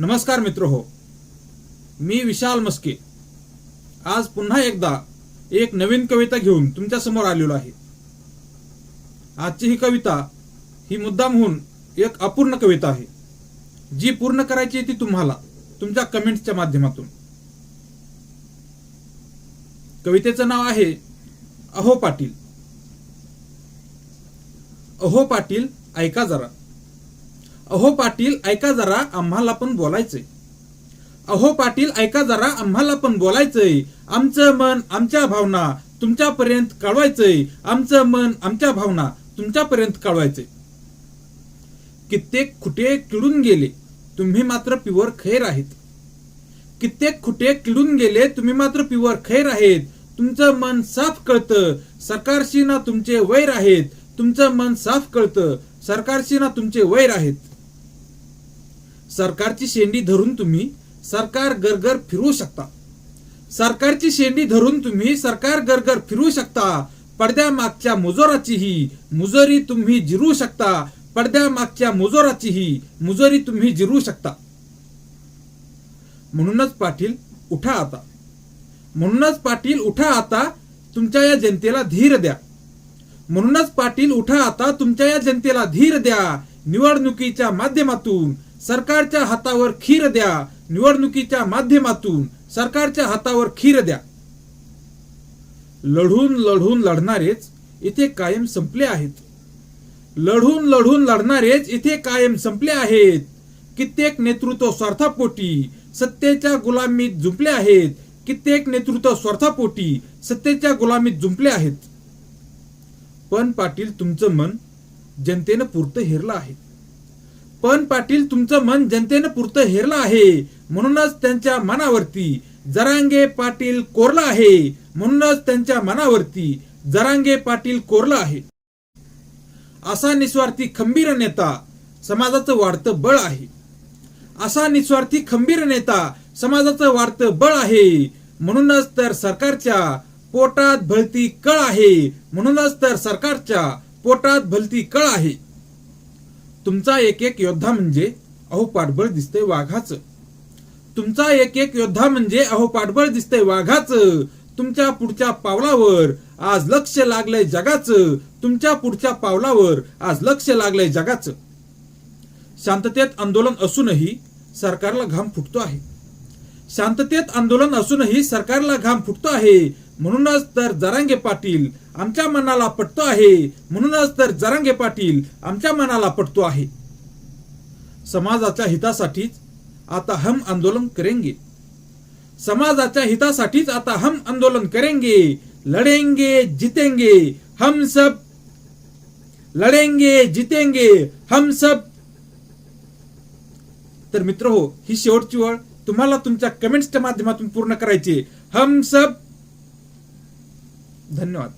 नमस्कार मित्र हो। मी विशाल मस्के। आज पुन्हा एकदा एक नवीन कविता घेऊन तुमच्यासमोर आलेलो आहे. आजची ही कविता ही मुद्दामहून एक अपूर्ण कविता आहे जी पूर्ण करायची ती तुम्हाला तुमच्या कमेंट्सच्या माध्यमातून. कवितेचं नाव आहे अहो पाटील. अहो पाटील ऐका जरा. अहो पाटील ऐका जरा आम्हाला पण बोलायचंय. अहो पाटील ऐका जरा आम्हाला पण बोलायचंय. आमचं मन आमच्या भावना तुमच्यापर्यंत कळवायचंय. आमचं मन आमच्या भावना तुमच्यापर्यंत कळवायचंय. कित्येक खुटे किडून गेले तुम्ही मात्र प्युअर खैर आहेत. कित्येक खुटे किडून गेले तुम्ही मात्र प्युअर खैर आहेत. तुमचं मन साफ कळतं सरकारशी ना तुमचे वैर आहेत. तुमचं मन साफ कळतं सरकारशी ना तुमचे वैर आहेत. सरकारची शेंडी धरून तुम्ही सरकार गरगर फिरवू शकता. सरकारची शेंडी धरून तुम्ही सरकार गरगर फिरू शकता. पडद्या मागच्या मुजोरी तुम्ही जिरू शकता. पडद्या मागच्या मुजोरी तुम्ही जिरू शकता. म्हणूनच पाटील उठा आता. म्हणूनच पाटील उठा आता. तुमच्या या जनतेला धीर द्या. म्हणूनच पाटील उठा आता. तुमच्या या जनतेला धीर द्या. निवडणुकीच्या माध्यमातून सरकारच्या हातावर खीर द्या. निवडणुकीच्या माध्यमातून सरकारच्या हातावर खीर द्या. लढून लढून लढणारेच इथे कायम संपले आहेत. लढून लढून लढणारेच इथे कायम संपले आहेत. कित्येक नेतृत्व स्वार्थापोटी सत्तेच्या गुलामीत जुंपले आहेत. कित्येक नेतृत्व स्वार्थापोटी सत्तेच्या गुलामीत जुंपले आहेत. पण पाटील तुमचं मन जनतेनं पुरतं हेरलं आहे. पण पाटील तुमचं मन जनतेनं पुरतं हेरलं आहे. म्हणूनच त्यांच्या मनावरती जरांगे पाटील कोरला आहे. म्हणूनच त्यांच्या मनावरती जरांगे पाटील कोरला आहे. असा निस्वार्थी खंबीर नेता समाजाचं वाढतं बळ आहे. असा निस्वार्थी खंबीर नेता समाजाचं वाढतं बळ आहे. म्हणूनच तर सरकारच्या पोटात भलती कळ आहे. म्हणूनच तर सरकारच्या पोटात भलती कळ आहे. तुमचा एक एक योद्धा म्हणजे अहो पाठबळ दिसतंय वाघाच. तुमचा एक एक योद्धा म्हणजे अहो पाठबळ दिसतंय वाघाच. तुमच्या पुढच्या पावलावर आज लक्ष लागलंय जगाचं. तुमच्या पुढच्या पावलावर आज लक्ष लागलंय जगाचं. शांततेत आंदोलन असूनही सरकारला घाम फुटतो आहे. शांततेत आंदोलन असूनही सरकारला घाम फुटतो आहे. म्हणूनच तर जरांगे पाटील आमच्या मनाला पटतो आहे. म्हणूनच तर जरांगे पाटील आमच्या मनाला पटतो आहे. समाजाच्या हितासाठीच आता हम आंदोलन करेंगे. समाजाच्या हितासाठीच आता हम आंदोलन करेंगे. लढेंगे जितेंगे हम सब लढेंगे जितेंगे हम सब तर मित्र हो ही शेवटची वळ तुम्हाला तुमच्या कमेंट्सच्या माध्यमातून पूर्ण करायची हम सब धन्यवाद